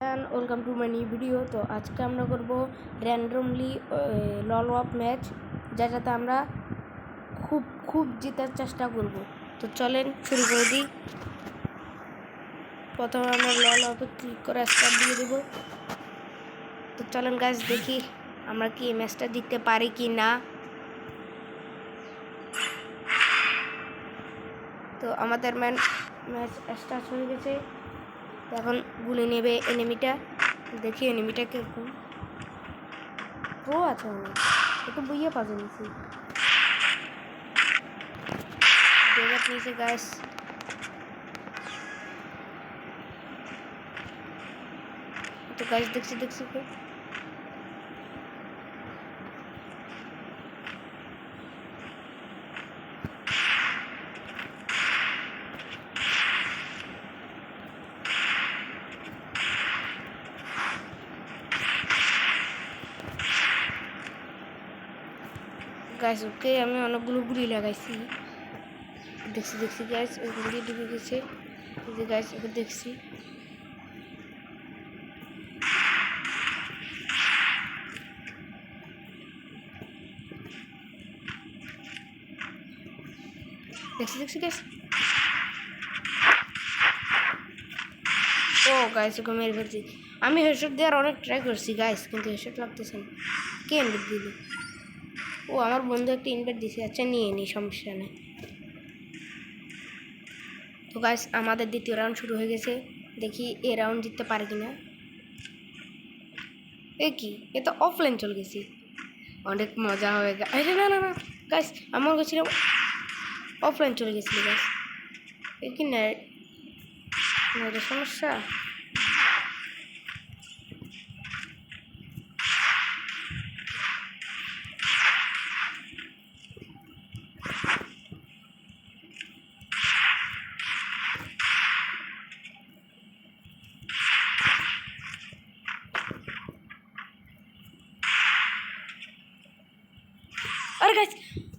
Welcome to my new video তো আজকে আমরা করব র্যান্ডমলি লল অফ ম্যাচ যেটাতে আমরা খুব খুব জেতার চেষ্টা করব। তো চলেন শুরু করে দিই। প্রথমে আমরা লল অফে ক্লিক করে স্টার্ট দিয়ে দেব। তো চলেন গাছ দেখি আমরা কি এই ম্যাচটা জিততে পারি কি না। তো আমাদের ম্যান, ম্যাচ স্টার্ট হয়ে গেছে। এখন গুলে নেবে এনিমিটা দেখি এনিমিটা কীরকম। প্রো আছে হয়। একটু বইয়ে পাবে নিচে ডেজার্ট নিচে গাছ তো গাছ দেখছি দেখছি। গাছ ওকে আমি অনেকগুলো গুলি লাগাইছি। দেখছি দেখছি গ্যাস ওগুলো দিয়ে ডুবে গেছে। যে গাছ ওকে দেখছি। দেখছি দেখছি গ্যাস ও গাইস ওকে মেরে ফেলছি। আমি হেডশট দেওয়ার অনেক ট্রাই করছি গাইস কিন্তু হেডশট লাগতেছে না। কে দিল ও আমার বন্ধু একটা ইনভাইট দিছে আচ্ছা নিয়ে নি, সমস্যা নেই। তো গাইস আমাদের দ্বিতীয় রাউন্ড শুরু হয়ে গেছে। দেখি এ রাউন্ড জিততে পারে কিনা। এ কি? এ তো অফলাইন চলে গেছি। অনেক মজা হয়ে গেছে না না না গাইস আমার গেছিলাম অফলাইন চলে গেছিল গাইস এ কি না সমস্যা? আরে গাইস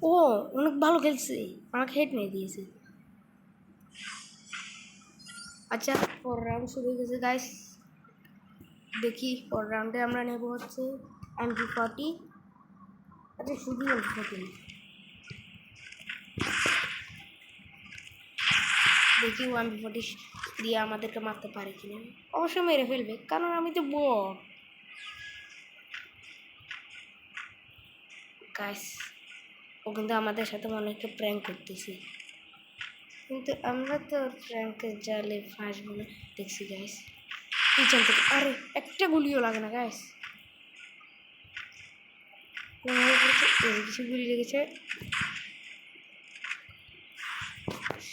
ও, অনেক ভালো খেলছে। আমাকে হেড মেরে দিয়েছে। আচ্ছা পর রাউন্ড শুরু হয়ে গেছে গাইস দেখি পর রাউন্ডে আমরা নেব হচ্ছে এমপি ফর্টি আচ্ছা শুধু এমপি ফর্টি দেখি ওয়ান বি ফর্টি দিয়ে আমাদেরকে মারতে পারে কিনা। অবশ্যই মেরে ফেলবে, কারণ আমি তো বট গাইস ও কিন্তু আমাদের সাথে একটা প্র্যাঙ্ক করতেছে। কিন্তু আমরা তো প্র্যাঙ্কের জালে ফাঁসবো না। দেখছি গাইস পিছন থেকে আরে একটা গুলিও লাগে না গাইস কিছু গুলি লেগেছে।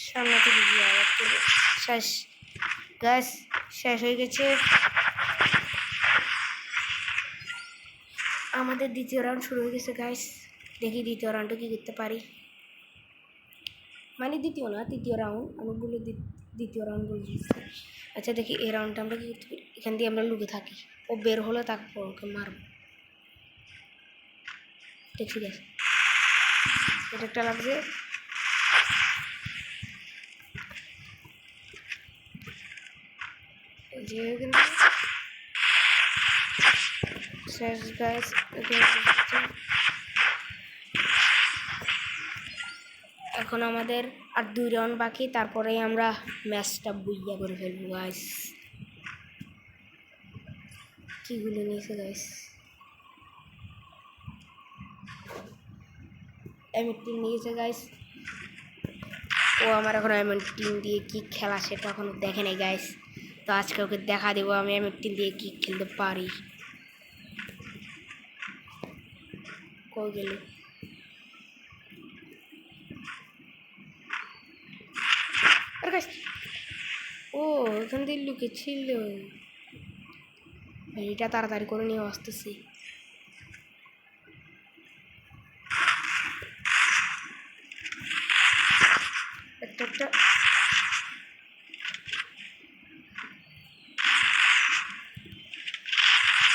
সামনে থেকে গিয়ে আবার শেষ। গ্যাস শেষ হয়ে গেছে। আমাদের দ্বিতীয় রাউন্ড শুরু হয়ে গেছে গাইস দেখি দ্বিতীয় রাউন্ডে কী করতে পারি। মানে দ্বিতীয় না, তৃতীয় রাউন্ড দি- দ্বিতীয় রাউন্ড বলে দিচ্ছি আচ্ছা দেখি এই রাউন্ডটা আমরা কী করতে পারি? এখান দিয়ে আমরা লুকে থাকি। ও বের হলে তারপর ওকে মারব। দেখছি গ্যাস এটা একটা লাগছে। যে শেষ গাছ এখন আমাদের আর দুই রাউন্ড বাকি, তারপরেই আমরা ম্যাচটা বুইয়া করে ফেলব গাইস কিগুলো নিয়েছে গাইস এমন টিম নিয়েছে গাইস ও আমার এখন এমন টিম দিয়ে কি খেলা সেটা এখনও দেখে নাই গাইস তো আজকে ওকে দেখা দেবো, আমি এমন টিম দিয়ে কি খেলতে পারি। কই গেল? ও ওখান দিয়ে লুকে ছিল এটা তাড়াতাড়ি করে নিয়ে আসতেছি।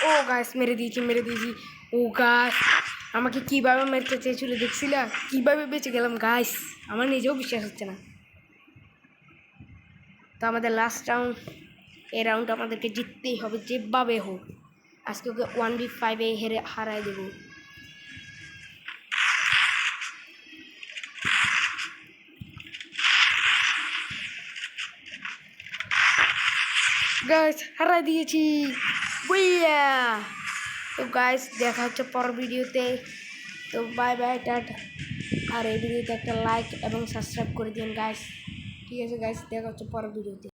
ও গাছ মেরে দিয়েছি মেরে দিয়েছি। ও গাছ আমাকে কীভাবে মেরতে চেয়েছিল, দেখছিলা? কীভাবে বেঁচে গেলাম গাছ আমার নিজেও বিশ্বাস হচ্ছে না। তো আমাদের লাস্ট রাউন্ড এই রাউন্ড আমাদেরকে জিততেই হবে যেভাবে হোক। আজকে ওকে ওয়ান বি ফাইভে হেরে হারাই দেবো। গাইস হারাই দিয়েছি। বুইয়া তো গাইস দেখা হচ্ছে পরের ভিডিওতে। তো বাই বাই টাটা। আর এই ভিডিওতে একটা লাইক এবং সাবস্ক্রাইব করে দিন গাইস ঠিক আছে গাইস দেখা হচ্ছে পরের ভিডিওতে